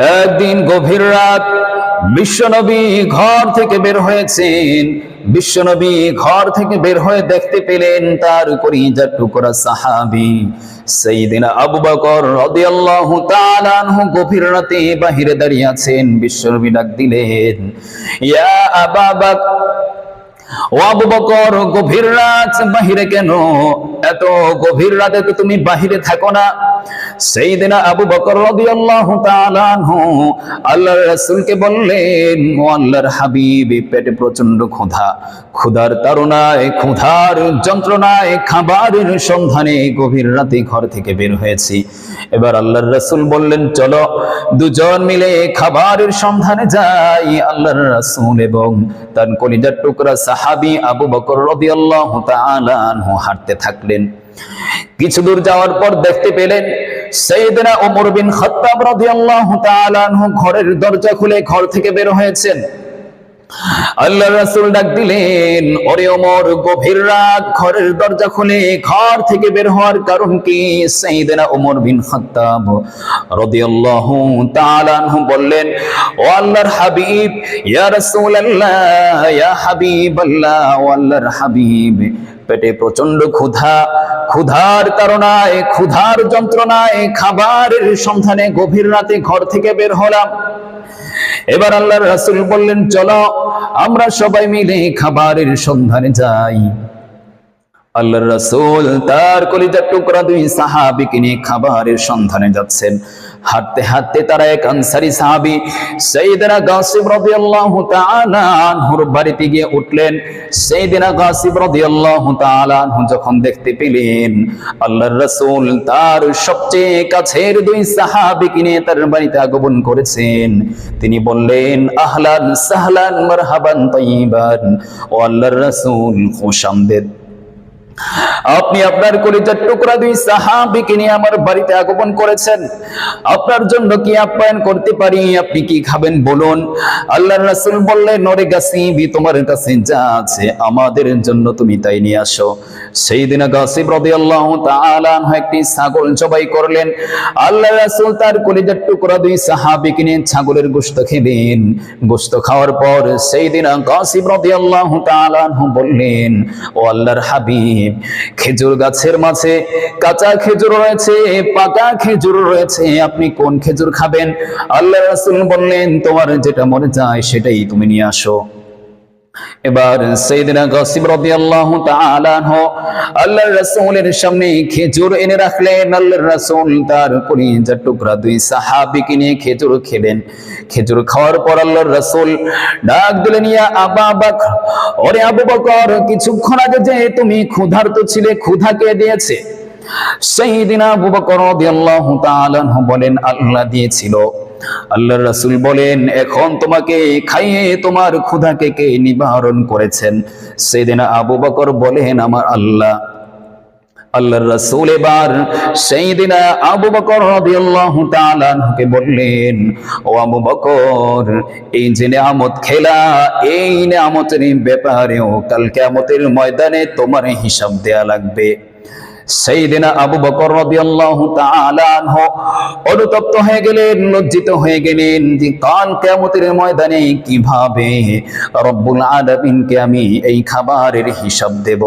একদিন গভীর রাত বিশ্বনবী ঘর থেকে বের হয়েছেন। বিশ্বনবী ঘর থেকে বের হয়ে দেখতে পেলেন তার করিজার টুকরা সাহাবি। সেইদিন আবু বকর গভীর রাতে বাহিরে দাঁড়িয়ে আছেন। বিশ্বনবী ডাক দিলেন, ইয়া আবা ও আবু বকর, গভীর রাত বাহিরে কেন? এত গভীর রাতে তো তুমি বাহিরে থাকো না। সেই দিন আবু বকর রাদিয়াল্লাহু তাআলা আনহু আল্লাহর রাসূলকে বললেন, ও আল্লাহর হাবিব পেটে প্রচণ্ড ক্ষুধা। ক্ষুধার তাড়নায় ক্ষুধার যন্ত্রণায় খাবারের সন্ধানে গভীর রাতে ঘর থেকে বের হয়েছি। এবার আল্লাহর রাসূল বললেন, চলো, দুজন মিলে খাবারের সন্ধানে যাই। আল্লাহর রাসূল এবং তার কলিজার টুকরা সাহাবী আবু বকর রাদিয়াল্লাহু তাআলা আনহু হাঁটতে থাকলেন। কিছু দূর যাওয়ার পর দেখতে পেলেন সাইয়েদনা ওমর বিন খতাব রাদিয়াল্লাহু তাআলা ঘরের দরজা খুলে ঘর থেকে বের হয়েছেন। আল্লাহ রাসূল ডাক দিলেন, ওরে ওমর, গভীর রাত, ঘরের দরজা খুলে, ঘর থেকে বের হওয়ার কারণ কি? সাইয়েদনা ওমর বিন খাত্তাব রাদিয়াল্লাহু তাআলা আনহু বললেন, ও আল্লাহর হাবিব, ইয়া রাসূলুল্লাহ, ইয়া হাবিবাল্লাহ, ও আল্লাহর হাবিব, পেটে প্রচণ্ড ক্ষুধা, ক্ষুধার তাড়নায় ক্ষুধার যন্ত্রণায় খাবারের সন্ধানে গভীর রাতে ঘর থেকে বের হলাম। এবার আল্লাহর রাসুল বললেন চলো আমরা সবাই মিলে খাবারের সন্ধানে যাই। আল্লাহর রাসূল তার কলিজার টুকরা দুই সাহাবীকে নিয়ে খাবারের সন্ধানে যাচ্ছেন। হাঁটতে হাঁটতে তারা এক আনসারী সাহাবী সাইয়েদনা গাসিব রাদিয়াল্লাহু তাআলা আনহুর বাড়িতে গিয়ে উঠলেন। সাইয়েদনা গাসিব রাদিয়াল্লাহু তাআলা আনহু যখন দেখতে পেলেন, আল্লাহর রাসূল তার সবচেয়ে কাছের দুই সাহাবীকে নিয়ে তার বাড়িতে আগমন করেছেন। তিনি বললেন, আহলান সাহলান মারহাবান তাইয়িবান। ও আল্লাহর রাসূল খুশামদেদ আপনি আপনার কলিজার টুকরা দুই সাহাবিকে নিয়ে আমার বাড়িতে আগমন করেছেন। আপনার জন্য কি আপ্যায়ন করতে পারি? আপনি কি খাবেন বলুন? আল্লাহর রাসূল বললেন নরে গাসিবি, তোমার কাছে যা আছে আমাদের জন্য তুমি তাই নিয়ে আসো। সেই দিনে রাদিয়াল্লাহু তাআলা আনহু একটি ছাগল জবাই করলেন। আল্লাহর রাসূল তার কলিজার টুকরা দুই সাহাবিকে নিয়ে ছাগলের গোশত খেলেন। গোশত খাওয়ার পর সেই দিন রাদিয়াল্লাহু তাআলা আনহু বললেন, ও আল্লাহর হাবিব খেজুর গাছের মাঝে কাঁচা খেজুর রয়েছে, পাকা খেজুর রয়েছে, আপনি কোন খেজুর খাবেন? আল্লাহ রাসূল বললেন, তোমার যেটা মনে যায় সেটাই তুমি নিয়ে আসো। এবার সাইয়েদনা গাসিব রাদিয়াল্লাহু তাআলা আনহু আল্লাহর রাসূলের সামনে খেজুর এনে রাখলেন। আল্লাহর রাসূল তার কলিজার টুকরা দুই সাহাবীকে নিয়ে খেজুর খেলেন। খেজুর খাওয়ার পর আল্লাহর রাসূল ডাক দিলেন, ইয়া আবা বকর, ওরে আবু বকর, কিছুক্ষণ আগে যে তুমি ক্ষুধার্ত ছিলে, ক্ষুধা কে দিয়েছে? সাইয়েদিনা আবু বকর রাদিয়াল্লাহু তাআলা বলেন, আল্লাহ দিয়েছিল। আল্লাহর রাসূল বলেন, এখন তোমাকে খাইয়ে তোমার ক্ষুধাকে কে নিবারণ করেছেন? সেদিন আবু বকর বলেন, আমার আল্লাহ। আল্লাহর রাসূল এবার সেই দিন আবু বকর তাআলা বললেন, ও আবু বকর, এই যে নিয়ামত খেলা, এই নিয়ামতের ব্যাপারেও কাল কিয়ামতের ময়দানে তোমার হিসাব দেয়া লাগবে। আবু অনুতপ্ত হয়ে গেলেন, লজ্জিত হয়ে গেলেন যে কাল কিয়ামতের ময়দানে কীভাবে রব্বুল আলামিনকে আমি এই খাবারের হিসাব দেব।